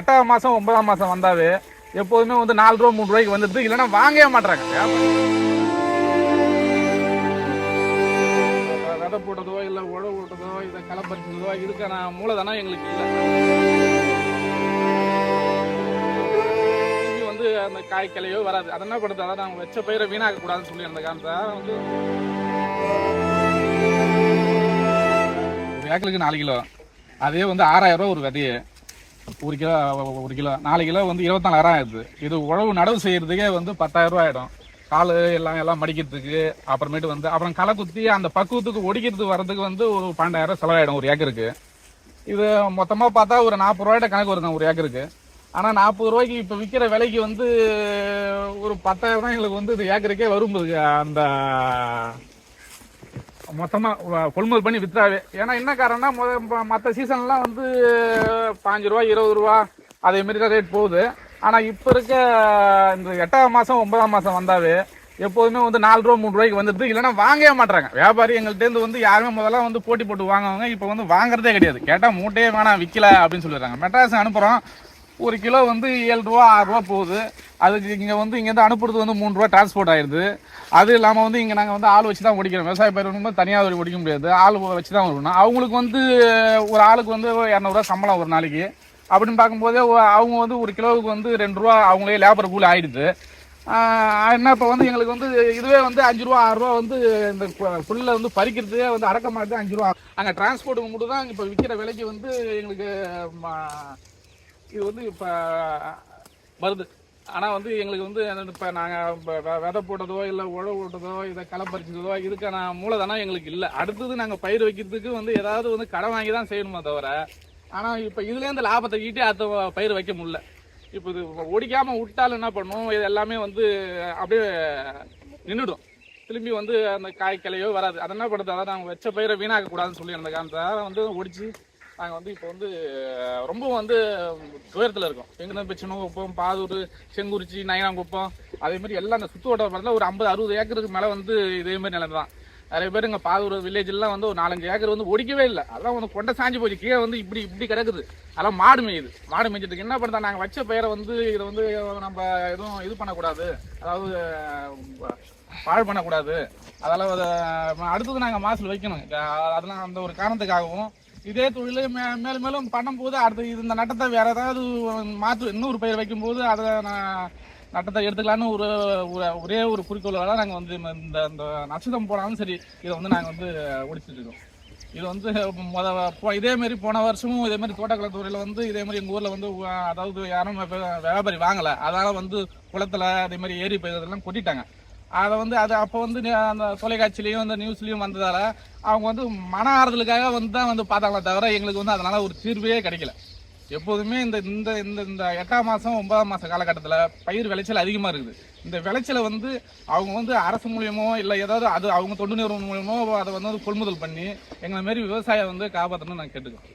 எட்டாம் மாதம் ஒன்பதாம் மாதம் வந்தாவே எப்போதுமே வந்து நாலு ரூபா மூணு ரூபாய்க்கு வந்துடுது. இல்லைன்னா வாங்கவே மாட்டாங்க விதை போட்டதோ இல்லை உழவு போட்டதோ இதை களை பறிச்சதோ இதுக்கான மூலதனம் எங்களுக்கு இல்லை. திரும்பி வந்து அந்த காய் கிளையோ வராது. அதை என்ன பண்ணுறது அதான் நாங்கள் வச்ச பயிரை வீணாக்க கூடாதுன்னு சொல்லி அந்த காலத்தை வந்து ஒரு நாலு கிலோ. அதே வந்து ஆறாயிரம் ரூபா ஒரு விதையே. ஒரு கிலோ ஒரு கிலோ நாலு கிலோ வந்து இருபத்தாலாயிரம் ஆயிடுது. இது உழவு நடவு செய்கிறதுக்கே வந்து பத்தாயிரம் ரூபா ஆயிடும். கால் எல்லாம் எல்லாம் மடிக்கிறதுக்கு அப்புறமேட்டு வந்து அப்புறம் களை குத்தி அந்த பக்குவத்துக்கு ஒடிக்கிறதுக்கு வர்றதுக்கு வந்து ஒரு பன்னெண்டாயிரம் செலவாயிடும் ஒரு ஏக்கருக்கு. இது மொத்தமாக பார்த்தா ஒரு நாற்பது ரூபாய்ட்ட கணக்கு வருங்க ஒரு ஏக்கருக்கு. ஆனால் நாற்பது ரூபாய்க்கு இப்போ விற்கிற விலைக்கு வந்து ஒரு பத்தாயிரம் எங்களுக்கு வந்து இது ஏக்கருக்கே வரும் அந்த மொத்தமாக கொள்முதல் பண்ணி விற்றாவே ஏன்னா என்ன காரணம்னா முத மற்ற சீசன்லாம் வந்து பாஞ்சு ரூபா இருபது ரூபா அதே மாதிரி தான் ரேட் போகுது. ஆனால் இப்போ இருக்க இந்த எட்டாம் மாதம் ஒன்பதாம் மாதம் வந்தாவே எப்போதுமே வந்து நாலு ரூபா மூணு ரூபாய்க்கு வந்துடுது. இல்லைன்னா வாங்கவே மாட்டாங்க வியாபாரி எங்கள்கிட்டேருந்து வந்து யாருமே முதல்ல வந்து போட்டி போட்டு வாங்குவாங்க இப்போ வந்து வாங்குறதே கிடையாது. கேட்டால் மூட்டையே வேணாம் விற்கல அப்படின்னு சொல்லிடுறாங்க. மெட்ராஸ் அனுப்புகிறோம் ஒரு கிலோ வந்து ஏழு ரூபா ஆறு ரூபா போகுது. அதுக்கு இங்கே வந்து இங்கேருந்து அனுப்புறது வந்து மூணு ரூபா டிரான்ஸ்போர்ட் ஆயிடுது அது இல்லாமல் வந்து இங்கே நாங்கள் வந்து ஆள் வச்சு தான் ஓடிக்கிறோம். விவசாய பயிர் வரும்போது தனியாக ஓடிக்க முடியாது. ஆள் வச்சு தான் வரணும் அவங்களுக்கு வந்து ஒரு ஆளுக்கு வந்து இரநூறுவா சம்பளம் ஒரு நாளைக்கு. அப்படின்னு பார்க்கும்போதே அவங்க வந்து ஒரு கிலோவுக்கு வந்து ரெண்டு ரூபா அவங்களே லேபர் கூலி ஆயிடுது. என்ன இப்போ வந்து எங்களுக்கு வந்து இதுவே வந்து அஞ்சு ரூபா ஆறு ரூபா வந்து இந்த பு- புல்லை வந்து பறிக்கிறதுக்கே வந்து அடக்க மாட்டேன் அஞ்சு ரூபா. அங்கே டிரான்ஸ்போர்ட்டுக்கு மட்டும் தான் இப்போ விற்கிற விலைக்கு வந்து எங்களுக்கு இது வந்து இப்போ வருது. ஆனால் வந்து எங்களுக்கு வந்து இப்போ நாங்கள் விதை போட்டதோ இல்லை உழவு போட்டதோ இதை களை பறிச்சதோ இதுக்கான மூலதனம் எங்களுக்கு இல்லை. அடுத்தது நாங்கள் பயிர் வைக்கிறதுக்கு வந்து ஏதாவது வந்து கடன் வாங்கி தான் செய்யணுமே தவிர ஆனால் இப்போ இதுலேருந்து லாபத்தை ஈட்டி அடுத்த பயிர் வைக்க முடியல. இப்போ இது ஒடிக்காமல் விட்டாலும் என்ன பண்ணும்? இது எல்லாமே வந்து அப்படியே நின்றுடும் திரும்பி வந்து அந்த காய்க்கலையோ வராது. அதை என்ன பண்ணுறது அதான் நாங்கள் வச்ச பயிரை வீணாக்கக்கூடாதுன்னு சொல்லி அந்த காரணத்தை வந்து ஒடிச்சு நாங்கள் வந்து இப்போ வந்து ரொம்ப வந்து துயரத்தில் இருக்கோம். எங்கன்னா பிரச்சனை சின்னகுப்பம் பாதூர் செங்குறிச்சி நயனாங்குப்பம் அதே மாதிரி எல்லாம் அந்த சுற்று வட்டார மரத்தில் ஒரு ஐம்பது அறுபது ஏக்கருக்கு மேலே வந்து இதே மாதிரி நிலம் தான் நிறைய பேர் இங்கே பாதூர் வில்லேஜ்லாம் வந்து ஒரு நாலஞ்சு ஏக்கர் வந்து ஒடிக்கவே இல்லை. அதெல்லாம் வந்து கொண்டை சாஞ்சி போச்சு. கீழே வந்து இப்படி இப்படி கிடக்குது. அதெல்லாம் மாடு மேயுது. மாடு மேய்ச்சிட்டு என்ன பண்ணுறா நாங்கள் வச்ச பெயரை வந்து இதை வந்து நம்ம எதுவும் இது பண்ணக்கூடாது. அதாவது பாழ் பண்ணக்கூடாது. அதெல்லாம் அதை அடுத்தது நாங்கள் மாசில் வைக்கணும். அதெல்லாம் அந்த ஒரு காரணத்துக்காகவும் இதே தொழிலை மே மேலும் மேலும் பண்ணும்போது அடுத்து இது இந்த நட்டத்தை வேற ஏதாவது மாற்று இன்னொரு பயிர் வைக்கும்போது அதை நான் நட்டத்தை எடுத்துக்கலான்னு ஒரு ஒரு- ஒரே ஒரு குறிக்கோளோட நாங்கள் வந்து இந்த இந்த நட்சத்திரம் போனாலும் சரி இதை வந்து நாங்கள் வந்து ஒடிச்சிட்டு இருக்கோம். இது வந்து முத இதேமாரி போன வருஷமும் இதே மாதிரி தோட்டக்கலை துறையில் வந்து இதே மாதிரி எங்கள் ஊரில் வந்து அதாவது யாரும் வியாபாரி வாங்கலை. அதனால் வந்து குளத்துல அதே மாதிரி ஏரி பயிரெல்லாம் கொட்டிட்டாங்க. அதை வந்து அது அப்போ வந்து அந்த தொலைக்காட்சிலையும் அந்த நியூஸ்லையும் வந்ததால அவங்க வந்து மன ஆறுதலுக்காக வந்து தான் வந்து பார்த்தாங்களே தவிர எங்களுக்கு வந்து அதனால் ஒரு தீர்வே கிடைக்கல. எப்போதுமே இந்த இந்த இந்த இந்த எட்டாம் மாதம் ஒன்பதாம் மாதம் காலகட்டத்தில் பயிர் விளைச்சல் அதிகமாக இருக்குது. இந்த விளைச்சலை வந்து அவங்க வந்து அரசு மூலியமோ இல்லை ஏதாவது அது அவங்க தொண்டு நிறுவனம் மூலியமோ அதை வந்து கொள்முதல் பண்ணி எங்களை மாரி விவசாயம் வந்து காப்பாற்றணும்னு நான் கேட்டுக்கிறோம்.